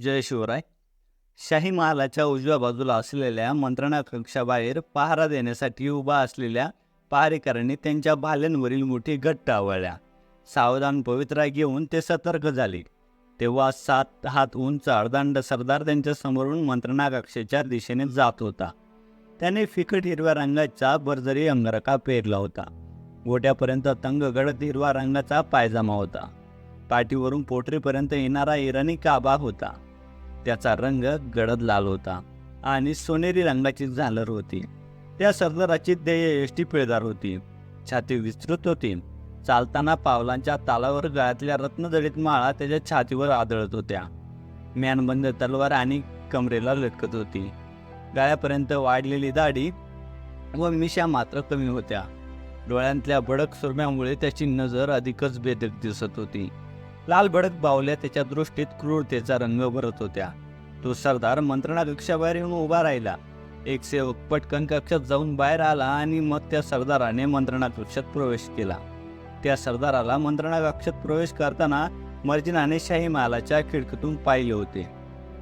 जय शिवराय शाही महालाच्या उजव्या बाजूला असलेल्या मंत्रणा कक्षाबाहेर पहारा देण्यासाठी उभा असलेल्या पहारेकरांनी त्यांच्या भाल्यांवरील मोठी घट्ट आवळल्या. सावधान पवित्रा घेऊन ते सतर्क झाले. तेव्हा सात हात उंच अर्धांड सरदार त्यांच्या समोरून मंत्रणा कक्षेच्या दिशेने जात होता. त्याने फिकट हिरव्या रंगाचा बर्जरी अंगरखा पेरला होता. गोट्यापर्यंत तंग गडद हिरवा रंगाचा पायजामा होता. पाठीवरून पोटरीपर्यंत येणारा इराणी काबा होता. त्याचा रंग गडद लाल होता आणि सोनेरी रंगाची झालर होती. त्या सरदाराची देय एष्टी पिळदार होती. छाती विस्तृत होती. चालताना पावलांच्या तालावर गळ्यातल्या रत्नदळीत माळा त्याच्या छातीवर आदळत होत्या. म्यानबंद तलवार आणि कमरेला लटकत होती. गळ्यापर्यंत वाढलेली दाढी व मिशा मात्र कमी होत्या. डोळ्यांतल्या भडक सुरम्यामुळे त्याची नजर अधिकच बेदक दिसत होती. लाल भडक बावल्या त्याच्या दृष्टीत क्रूरतेचा रंग भरत होत्या. तो सरदार मंत्रणा कक्षाबाहेर येऊन उभा राहिला. एक सेवक पटकन कक्षात जाऊन बाहेर आला आणि मग त्या सरदाराने मंत्रणा कक्षात प्रवेश केला. त्या सरदाराला मंत्रणा कक्षात प्रवेश करताना मर्जिनाने शाही महालाच्या खिडकीतून पाहिले होते.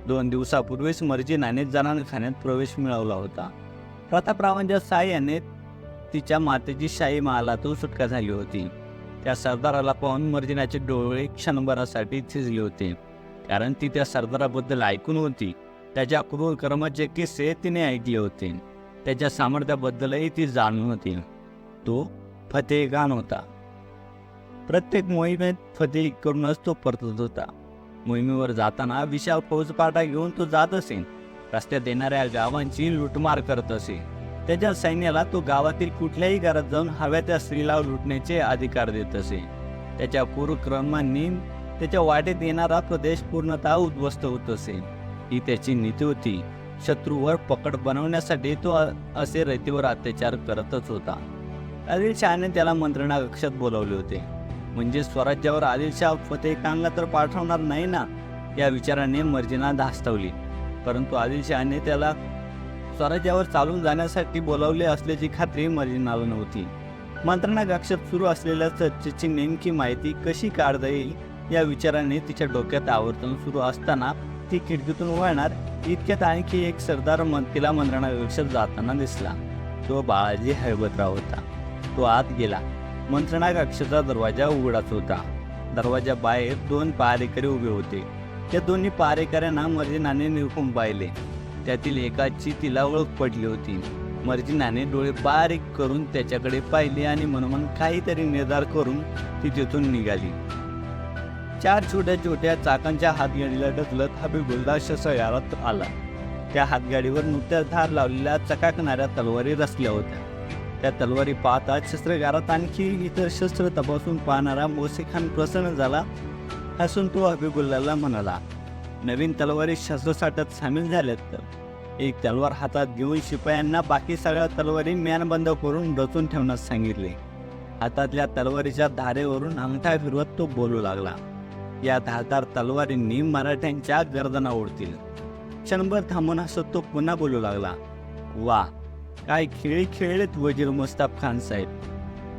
दोन दिवसापूर्वीच मर्जिनाने जनानखान्यात प्रवेश मिळवला होता. प्रतापरावांच्या म्हणजे साह्याने तिच्या मातेची शाही महालातून सुटका झाली होती. त्या सरदाराला पाहून मर्जिनाचे डोळे क्षणभरासाठी थिजले होते. कारण ती त्या सरदाराबद्दल ऐकून होती. त्याच्या क्रूर कर्माचे किस्से तिने ऐकले होते. त्याच्या सामर्थ्याबद्दलही ती जाणून होती. तो फतेहगान होता. प्रत्येक मोहिमेत फतेह करूनच तो परतत होता. मोहिमेवर जाताना विशाल फौजपाटा घेऊन तो जात असे. रस्त्यात येणाऱ्या गावांची लुटमार करत असे. त्याच्या सैन्याला तो गावातील कुठल्याही घरात जाऊन हव्या त्या स्त्रीला लुटण्याचे अधिकार देत असे. त्याच्या पूर्वक्रमांनी त्याच्या वाटेत येणारा प्रदेश पूर्णतः उद्ध्वस्त होत असे. ही त्याची नीती होती. शत्रूवर पकड बनवण्यासाठी तो असे रयतेवर अत्याचार करतच होता. आदिलशहाने त्याला मंत्रणा कक्षात बोलावले होते. म्हणजे स्वराज्यावर आदिलशाह फतेहखानला तर पाठवणार नाही ना? या विचाराने मर्जिना धास्तावली. परंतु आदिलशहाने त्याला स्वराज्यावर चालून जाण्यासाठी बोलावले असल्याची खात्री मरिनाला नव्हती. मंत्रणा कक्षात सुरू असलेल्या चर्चेची नेमकी माहिती कशी काढता येईल या विचाराने तिच्या डोक्यात आवर्तन सुरू असताना ती खिडकीतून वळणार इतक्यात आणखी एक सरदार मन तिला मंत्रणा कक्षात जाताना दिसला. तो बाळाजी हैबतराव होता. तो आत गेला. मंत्रणा कक्षाचा दरवाजा उघडाच होता. दरवाजा बाहेर दोन पहारेकरी उभे होते. त्या दोन्ही पहारेकऱ्यांना मर्जिनाने निरखून पाहिले. त्यातील एकाची तिला ओळख पडली होती. मर्जिनाने डोळे बारीक करून त्याच्याकडे पाहिले आणि मनोमन काहीतरी निर्धार करून ती तिथून निघाली. चार छोट्या छोट्या चाकांच्या हातगाडीला ढकलत हबीबुल्ला शस्त्रगारात आला. त्या हातगाडीवर नुकत्याच धार लावलेल्या चकाकणाऱ्या तलवारी रचल्या होत्या. त्या तलवारी पाहताच शस्त्रगारात आणखी इतर शस्त्र तपासून पाहणारा मोसेखान प्रसन्न झाला. हसून तो हबीबुल्लाला म्हणाला नवीन तलवारी शस्त्रसाठ्यात सामील झाल्यात तर. एक तलवार हातात घेऊन शिपायांना बाकी सगळ्या तलवारी म्यानबंद करून रचून ठेवण्यास सांगितले. हातातल्या तलवारीच्या धारेवरून अंगठा फिरवत तो बोलू लागला. या धारदार तलवारींनी मराठ्यांच्या गर्दना ओढतील. क्षणभर थांबून असत तो पुन्हा बोलू लागला. वा काय खेळी खेळलेत वजीर मुस्ताफ खान साहेब.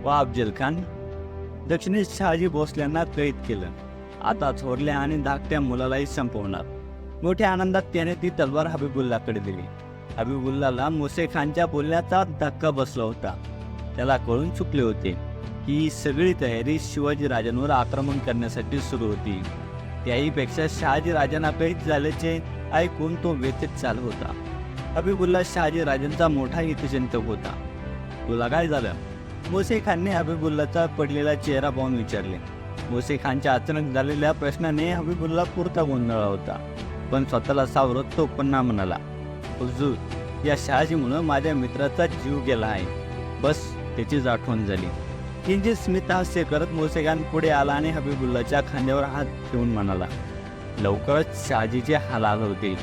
वा अफजल खान. दक्षिणेत शहाजी भोसल्यांना कैद केलं. आता थोरल्या आणि धाकट्या मुलालाही संपवणार. मोठ्या आनंदात त्याने ती तलवार हबीबुल्लाकडे दिली. हबीबुल्लाला मुसे खानच्या बोलण्याचा धक्का बसला होता. त्याला कळून चुकले होते की ही सगळी तयारी शिवाजी राजांवर आक्रमण करण्यासाठी सुरू होती. त्याहीपेक्षा शहाजी राजांना कैद झाल्याचे ऐकून तो व्यथित चालू होता. हबीबुल्ला शहाजी राजांचा मोठा हितचिंतक होता. तुला काय झालं? मोसे खानने हबीबुल्लाचा पडलेला चेहरा पाहून विचारले. मोसे खानच्या अचानक झालेल्या प्रश्नाने हबीबुल्ला पुरता गोंधळला होता. पण स्वतःला सावरत तो पुन्हा म्हणाला हुजूर या शहाजीमुळं माझ्या मित्राचा जीव गेला आहे. बस त्याचीच आठवण झाली. किंचित स्मित हास्य करत मोसे खान पुढे आला आणि हबीबुल्लाच्या खांद्यावर हात ठेवून म्हणाला लवकरच शहाजीचे हालाल होतील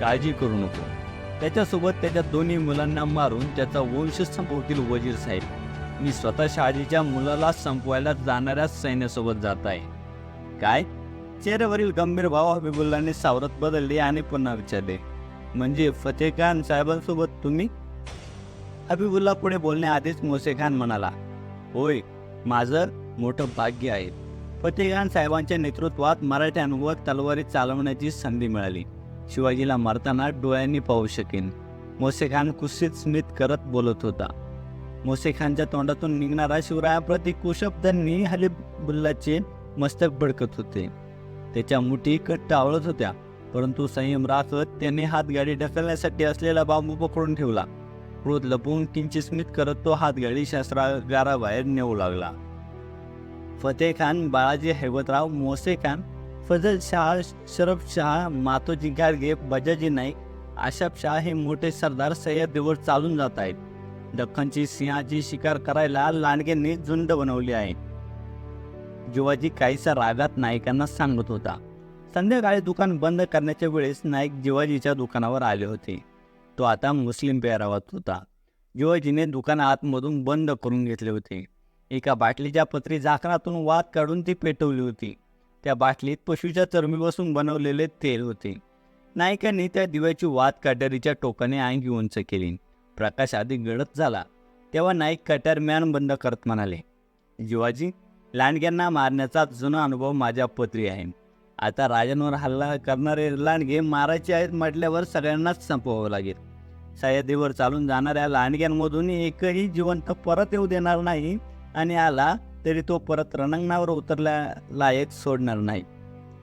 काळजी करू नको. त्याच्यासोबत त्याच्या दोन्ही मुलांना मारून त्याचा वंश संपवतील वजीर साहेब. मी स्वतः शहाजीच्या मुलाला संपवायला जाणाऱ्या सैन्यासोबत जात आहे. काय? चेहऱ्यावरील गंभीर भाव हबीबुल्लाने सावरत बदलले आणि पुन्हा विचारले म्हणजे फतेह खान साहेबांसोबत तुम्ही? हबीबुल्ला पुढे बोलण्याआधीच मोसे खान म्हणाला होय माझं मोठं भाग्य आहे. फतेह खान साहेबांच्या नेतृत्वात मराठ्यांवर तलवारी चालवण्याची संधी मिळाली. शिवाजीला मारताना डोळ्यांनी पाहू शकेन. मोसेखान कुस्सीत स्मित करत बोलत होता. मोसे खानच्या तोंडातून निघणारा शिवरायाप्रती कुशब्दांनी हलिबुल्लाचे मस्तक भडकत होते. त्याच्या मुठी कट्ट आवळत होत्या परंतु संयम राखत त्याने हातगाडी ढकलण्यासाठी असलेला बांबू पकडून ठेवला. क्रोध लपवून किंचित स्मित करत तो हातगाडी शस्त्रागाराबाहेर नेऊ लागला. फतेह खान बाळाजी हैवतराव मोसे खान फजल शाह शरफ शाह मातोजी गाडगे बजाजी नाईक आशाफ शाह हे मोठे सरदार सह्याद्रीवर चालून जात आहेत. दख्खनची सिंहाची शिकार करायला लांडगेंनी झुंड बनवली आहे. जिवाजी काहीसा रागात नायकांना सांगत होता. संध्याकाळी दुकान बंद करण्याच्या वेळेस नाईक जिवाजीच्या दुकानावर आले होते. तो आता मुस्लिम पेहरावात होता. जिवाजीने दुकान आतमधून बंद करून घेतले होते. एका बाटलीच्या पत्री झाकणातून वात काढून ती पेटवली होती. त्या बाटलीत पशूच्या चरमीपासून बनवलेले तेल होते. नायकांनी त्या दिव्याची वात कट्यारीच्या टोकाने अंगी उंच केली. प्रकाश आधी गडत झाला तेव्हा नाईक कट्यार मॅन बंद करत म्हणाले जिवाजी लांडग्यांना मारण्याचा जुना अनुभव माझ्या पत्री आहे. आता राजांवर हल्ला करणारे लांडगे मारायचे आहेत म्हटल्यावर सगळ्यांनाच संपवावं लागेल. सह्याद्रीवर चालून जाणाऱ्या लांडग्यांमधून एकही जिवंत परत येऊ देणार नाही आणि आला तरी तो परत रणांगणावर उतरल्या लायक सोडणार नाही.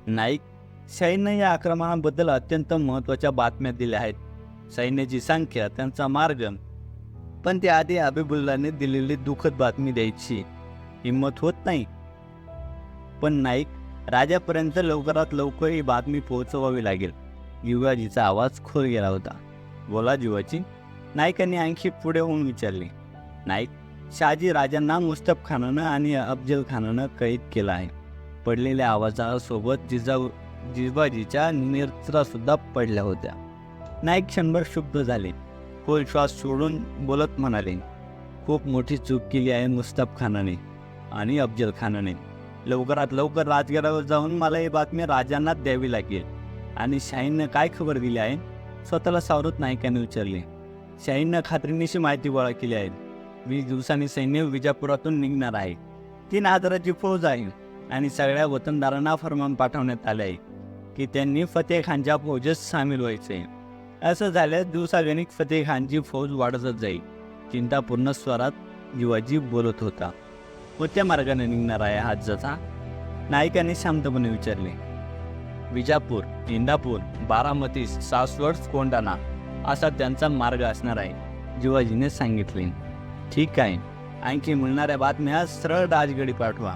नाईक सैन्य या आक्रमणाबद्दल अत्यंत महत्त्वाच्या बातम्या दिल्या आहेत. सैन्याची संख्या त्यांचा मार्ग. पण त्याआधी अबिबुल्लाने दिलेली दुःखद बातमी द्यायची. हिंमत होत नाही. पण नाईक राजापर्यंत लवकरात लवकर ही बातमी पोहोचवावी लागेल. युवाजीचा आवाज खोल गेला होता. बोला जीवाची. नाईकांनी आणखी पुढे होऊन विचारले. नाईक शहाजी राजांना मुस्तफ खानानं आणि अफजल खानानं कैद केला आहे. पडलेल्या आवाजासोबत जिजाऊ जिवाजीच्या सुद्धा पडल्या होत्या. नाईक क्षणभर शुद्ध झाले. खोल श्वास सोडून बोलत म्हणाले खूप मोठी चूक केली आहे मुस्ताफ खानाने आणि अफजल खानाने लवकरात लवकर राजगडावर जाऊन मला ही बातमी राजांना द्यावी लागेल. आणि शाहीननं काय खबर दिली आहे? स्वतःला सावरत नायकाने विचारले शाहीननं खात्रीनिशी माहिती गोळा केली आहे. वीस दिवसांनी सैन्य विजापुरातून निघणार आहे. तीन हजाराची फौज आहे आणि सगळ्या वतनदारांना फरमान पाठवण्यात आले आहे की त्यांनी फतेह खानच्या फौजेत सामील व्हायचे. असं झाल्यास दिवसागणिक फतेह खानची फौज वाढतच जाईल. चिंतापूर्ण स्वरात युवाजी बोलत होता. कोणत्या मार्गाने निघणार आहे हा जथा नायकाने शांतपणे विचारले. विजापूर इंदापूर बारामती सासवड कोंडाणा असा त्यांचा मार्ग असणार आहे जिवाजीने सांगितले. ठीक आहे. आणखी मिळणाऱ्या बातम्या सरळ राजगडी पाठवा.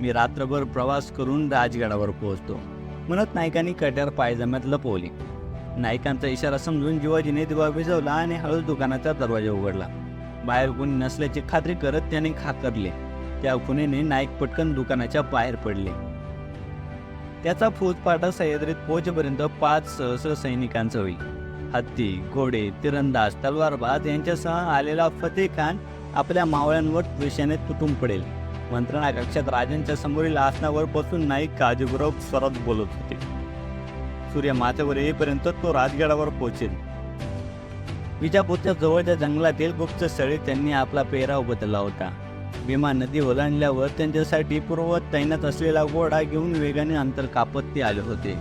मी रात्रभर प्रवास करून राजगडावर पोहोचतो. म्हणत नायकांनी कट्यार पायजम्यात लपवली. नायकांचा इशारा समजून जिवाजीने दिवा भिजवला आणि हळूच दुकानाचा दरवाजा उघडला. बाहेर कोणी नसल्याची खात्री करत त्याने खाकरले. त्या खुनेने नाईक पटकन दुकानाच्या बाहेर पडले. त्याचा फौजपाटा सह्याद्रीत पोचपर्यंत पाच सहस्र सैनिकांचा होईल हत्ती घोडे तिरंदाज तलवारबाज यांच्यासह आलेला फतेह खान आपल्या मावळ्यांवर द्वेषाने तुटून पडेल. मंत्रणा कक्षात राजांच्या समोरील आसनावर बसून नाईक काळजीपूर्वक स्वरात बोलत होते. सूर्य माथ्यावर येईपर्यंत तो राजगडावर पोहोचेल. विजापूरच्या जवळच्या जंगलातील गुप्त स्थळी त्यांनी आपला पेहराव बदलला होता. भीमा नदी ओलांडल्यावर त्यांच्यासाठी पूर्वत तैनात असलेला घोडा घेऊन वेगाने अंतर कापत ते आले होते.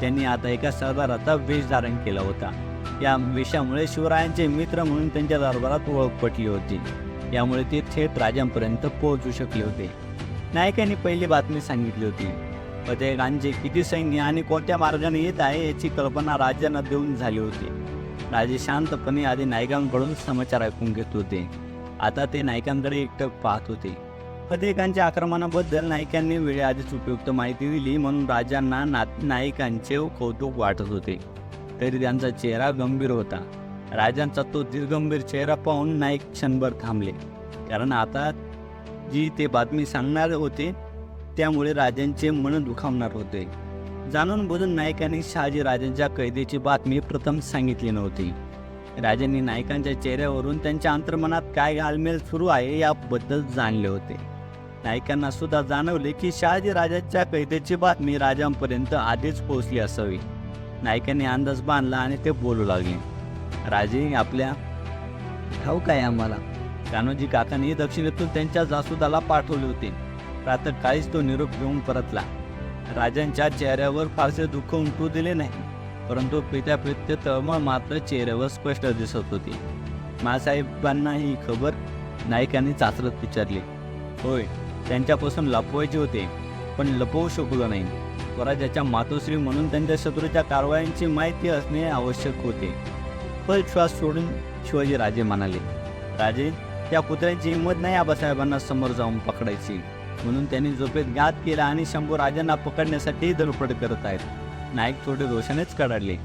त्यांनी आता एका सरदाराचा वेश धारण केला होता. या वेशामुळे शिवरायांचे मित्र म्हणून त्यांच्या दरबारात ओळख पटली होती. यामुळे ते थेट राजांपर्यंत पोहोचू शकले होते. नायकांनी पहिली बातमी सांगितली होती. फतेहखानचे किती सैन्य आणि कोणत्या मार्गाने येत आहे याची कल्पना राजांना देऊन झाली होती. राजे शांतपणे आधी नायकांकडून समाचार ऐकून घेत होते. आता ते नायकांकडे एकटक पाहत होते. फतेकांच्या आक्रमणाबद्दल नायकांनी वेळेआधीच उपयुक्त माहिती दिली म्हणून राजांना ना नायकांचे कौतुक वाटत होते. तरी त्यांचा चेहरा गंभीर होता. राजांचा तो दिलगंभीर चेहरा पाहून नाईक क्षणभर थांबले. कारण आता जी ते बातमी सांगणार होते त्यामुळे राजांचे मन दुखावणार होते. जाणून बुजून नायकांनी शहाजी राजांच्या कैदेची बातमी प्रथम सांगितली नव्हती. राजांनी नायकांच्या चेहऱ्यावरून त्यांच्या अंतर्मनात काय घालमेल सुरू आहे याबद्दल जाणले होते. नायकांना सुद्धा जाणवले की शहाजी राजांच्या कैदेची बातमी राजांपर्यंत आधीच पोहोचली असावी. नायकांनी अंदाज बांधला आणि ते बोलू लागले. राजे आपल्या ठाऊक आहे आम्हाला. कान्होजी काकांनी दक्षिणेतून त्यांच्या जासुदाला पाठवले होते. प्रातःकाळीच तो निरोप घेऊन परतला. राजांच्या चेहऱ्यावर फारसे दुःख उमटू दिले नाही परंतु पित्या प्रित्य तळमळ मात्र चेहऱ्यावर स्पष्ट दिसत होती. मासाहेबांना ही खबर नायकांनी चाचरत विचारली. होय त्यांच्यापासून लपवायचे होते पण लपवू शकलो नाही. स्वराज्याच्या मातोश्री म्हणून त्यांच्या शत्रूच्या कारवायांची माहिती असणे आवश्यक होते. पण श्वास सोडून शिवाजी राजे म्हणाले राजे त्या पुतळ्याची हिंमत नाही आबासाहेबांना समोर जाऊन पकडायची. म्हणून त्यांनी झोपेत गात केला आणि शंभू राजांना पकडण्यासाठी धडपड करत आहेत. नाईक थोडे रोषानेच कडाडले.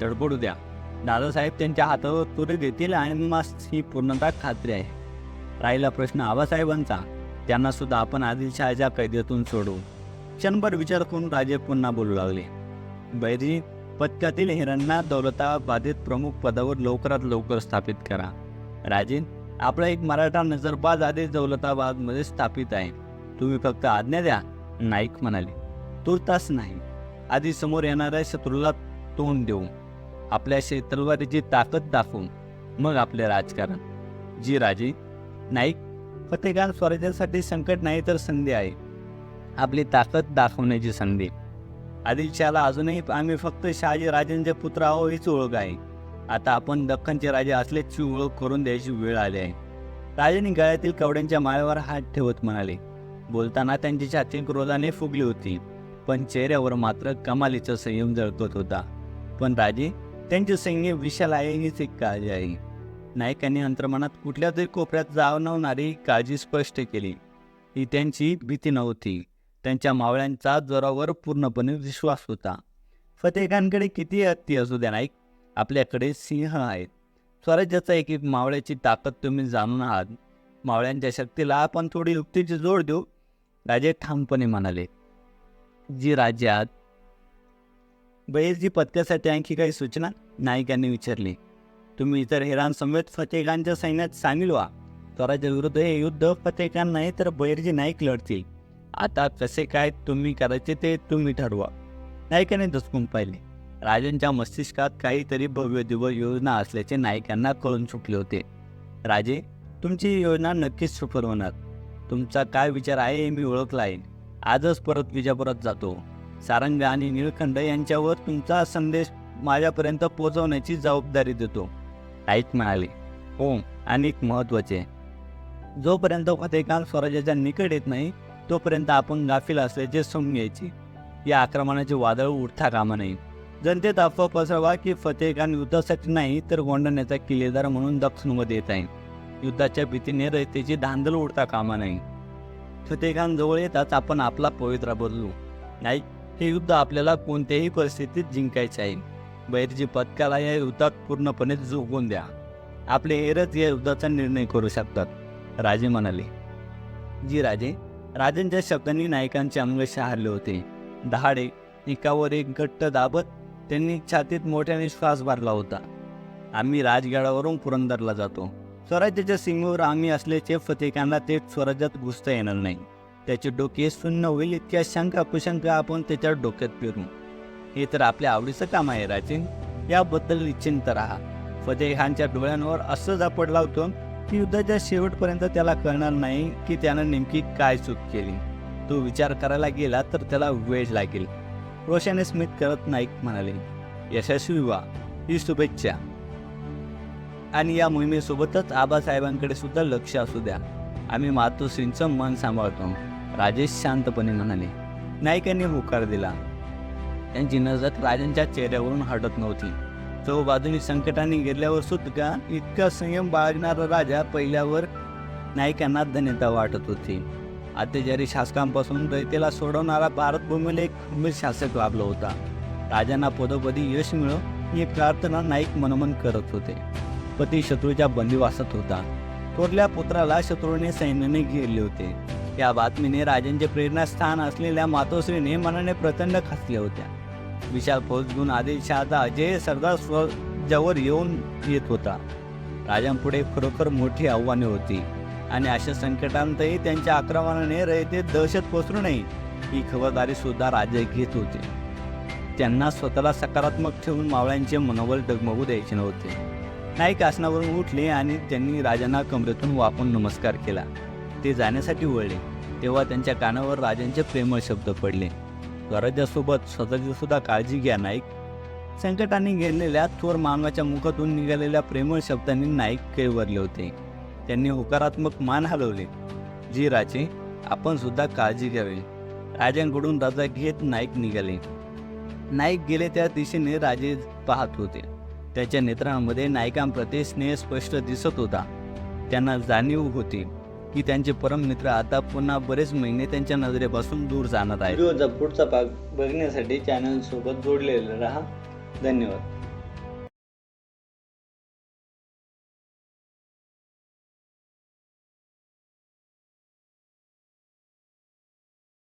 धडपडू द्या. दादासाहेब त्यांच्या हातावर तुरे देतील आणि मस्त ही पूर्णतः खात्री आहे. राहिला प्रश्न आबासाहेबांचा. त्यांना सुद्धा आपण आदिलशहाच्या कैद्यातून सोडवू क्षणभर विचार करून राजे पुन्हा बोलू लागले. बैरी पथकातील हिरांना दौलताबादेत प्रमुख पदावर लवकरात लवकर स्थापित करा. राजे आपला एक मराठा नजरबाज आदेश दौलताबादमध्ये स्थापित आहे. तुम्ही फक्त आज्ञा द्या. नाईक म्हणाले. तुर्तास नाही. आधी समोर येणाऱ्या शत्रूला तोंड देऊ आपल्या तलवारीची ताकद दाखवून मग आपले राजकारण. जी राजे नाईक फतेगान स्वराज्यासाठी संकट नाही तर संधी आहे. आपली ताकद दाखवण्याची संधी. आदिलशाला अजूनही आम्ही फक्त शहाजी राजांचे पुत्र आहो हीच ओळख आहे. आता आपण दख्खनचे राजे असल्याची ओळख करून द्यायची वेळ आली आहे. राजांनी गळ्यातील कवड्यांच्या माळ्यावर हात ठेवत म्हणाले बोलताना त्यांची छाती क्रोधाने फुगली होती. पण चेहऱ्यावर मात्र कमालीचा संयम जळकत होता. पण राजे त्यांचे सैन्य विशाल आहे हीच एक काळजी आहे. नायकांनी अंतर्मनात कुठल्या तरी कोपऱ्यात जाणवणारी काळजी स्पष्ट केली. ही त्यांची भीती नव्हती. त्यांच्या मावळ्यांचा जोरावर पूर्णपणे विश्वास होता. फतेहखानकडे किती हत्ती असू द्या नाईक? आपल्याकडे सिंह आहेत. स्वराज्याचा एक एक मावळ्याची ताकद तुम्ही जाणून आहात. मावळ्यांच्या शक्तीला आपण थोडी युक्तीची जोड देऊ. राजे ठामपणे म्हणाले जी राज्यात बहिर्जी पत्त्यासाठी आणखी काही सूचना नायकांनी विचारली. तुम्ही इतर हेरांसमेत फतेखानच्या सैन्यात सामील व्हा. स्वराज्याविरुद्ध हे युद्ध फतेखान नाही तर बहिर्जी नाईक लढतील. आता कसे काय तुम्ही करायचे ते तुम्ही ठरवा. नायकाने दचकून पाहिले. राजांच्या मस्तिष्कात काहीतरी भव्य दिव्य योजना असल्याचे नायकांना कळून चुकले होते. राजे तुमची योजना नक्कीच सफल होणार. तुमचा काय विचार आहे हे मी ओळखला आहे आजच परत विजापुरात जातो. सारंग आणि निळखंड यांच्यावर तुमचा संदेश माझ्यापर्यंत पोहोचवण्याची जबाबदारी देतो. ऐक म्हणाले हो आणि एक महत्त्वाचे. जोपर्यंत फतेखान स्वराज्याच्या निकट येत नाही तोपर्यंत आपण गाफील असल्याचे समजून घ्यायची. या आक्रमणाचे वादळ उठता कामा नाही जनतेत अफवा पसरवा की फतेखान युद्धासाठी नाही तर गोंडण्याचा किल्लेदार म्हणून दक्षिणमध्ये येत आहे. युद्धाच्या भीतीने रयतेची धांदल उडता कामा नाही. फतेखानजवळ येताच आपण आपला पवित्रा बदलू. नाही हे युद्ध आपल्याला कोणत्याही परिस्थितीत जिंकायचे आहे. बैरजी पथकाला या युद्धात पूर्णपणे झोकून द्या. आपले हेरच या युद्धाचा निर्णय करू शकतात. राजे म्हणाले जी राजे राजांच्या शब्दांनी नायकांचे अंग शहारले होते. दहाडे एकावर एक घट्ट दाबत त्यांनी छातीत मोठ्याने श्वास भरला होता. आम्ही राजगडावरून पुरंदरला जातो. स्वराज्याच्या सीमेवर आम्ही असल्याचे फतेकांना ते स्वराज्यात घुसता येणार नाही. त्याचे डोके शून्य होईल इतक्या शंका कुशंका आपण त्याच्या डोक्यात पेरू. हे तर आपल्या आवडीचं काम आहे राजीन. याबद्दल निश्चिंत राहा. फतेखानच्या डोळ्यांवर असं झापड लावतो की युद्धाच्या शेवटपर्यंत त्याला कळणार नाही की त्यानं नेमकी काय चूक केली. तो विचार करायला गेला तर त्याला वेळ लागेल. रोशाने स्मित करत नाईक म्हणाले यशस्वी व्हा. ही शुभेच्छा. आणि या मोहिमेसोबतच आबासाहेबांकडे सुद्धा लक्ष असू द्या. आम्ही मातोश्रींचं मन सांभाळतो. राजेश शांतपणे म्हणाले नायकांनी होकार दिला. त्यांची नजर राजांच्या चेहऱ्यावरून हटत नव्हती. चौ बाजूनी संकटाने गेल्यावर सुद्धा इतका संयम बाळगणारा राजा पहिल्यावर नायकांना धन्यता वाटत होती. अत्याचारी शासकांपासून दैतेला सोडवणारा भारतभूमीला एक खंबीर शासक लाभला होता. राजांना पदोपदी यश मिळो ही प्रार्थना नाईक मनोमन करत होते. पती शत्रूच्या बंदिवासात होता. थोरल्या पुत्राला शत्रूने सैन्याने घेरले होते. या बातमीने राजांचे प्रेरणास्थान असलेल्या मातोश्रीने मनाने प्रचंड खचल्या होत्या. विशाल फौज घेऊन आदिलशहाचा अजय सरदार स्वराज्यावर येऊन येत होता. राजांपुढे खरोखर मोठी आव्हाने होती आणि अशा संकटांतही त्यांच्या आक्रमणाने रयते दहशत पसरू नये ही खबरदारी सुद्धा राजे घेत होते. त्यांना स्वतःला सकारात्मक ठेवून मावळ्यांचे मनोबल डगमगू द्यायचे नव्हते. नाईक आसनावरून उठले आणि त्यांनी राजांना कमरेतून वापून नमस्कार केला. ते जाण्यासाठी वळले. तेव्हा त्यांच्या कानावर राजांचे प्रेमळ शब्द पडले. स्वराज्यासोबत स्वतःची सुद्धा काळजी घ्या नाईक. संकटाने गेलेल्या थोर मानवाच्या मुखातून निघालेल्या प्रेमळ शब्दांनी नाईक कैवरले होते. त्यांनी होकारात्मक मान हलवले. जी राजे आपण सुद्धा काळजी घ्यावी. राजांकडून राजा घेत नाईक निघाले. नाईक गेले त्या दिशेने राजे पाहत होते. त्याच्या नेत्रांमध्ये नायकांप्रती स्नेह स्पष्ट दिसत होता. त्यांना जाणीव होती की त्यांचे परम मित्र आता पुन्हा बरेच महिने त्यांच्या नजरेपासून दूर जाणार आहेत. व्हिडिओचा पुढचा भाग बघण्यासाठी चॅनल सोबत राहा. धन्यवाद.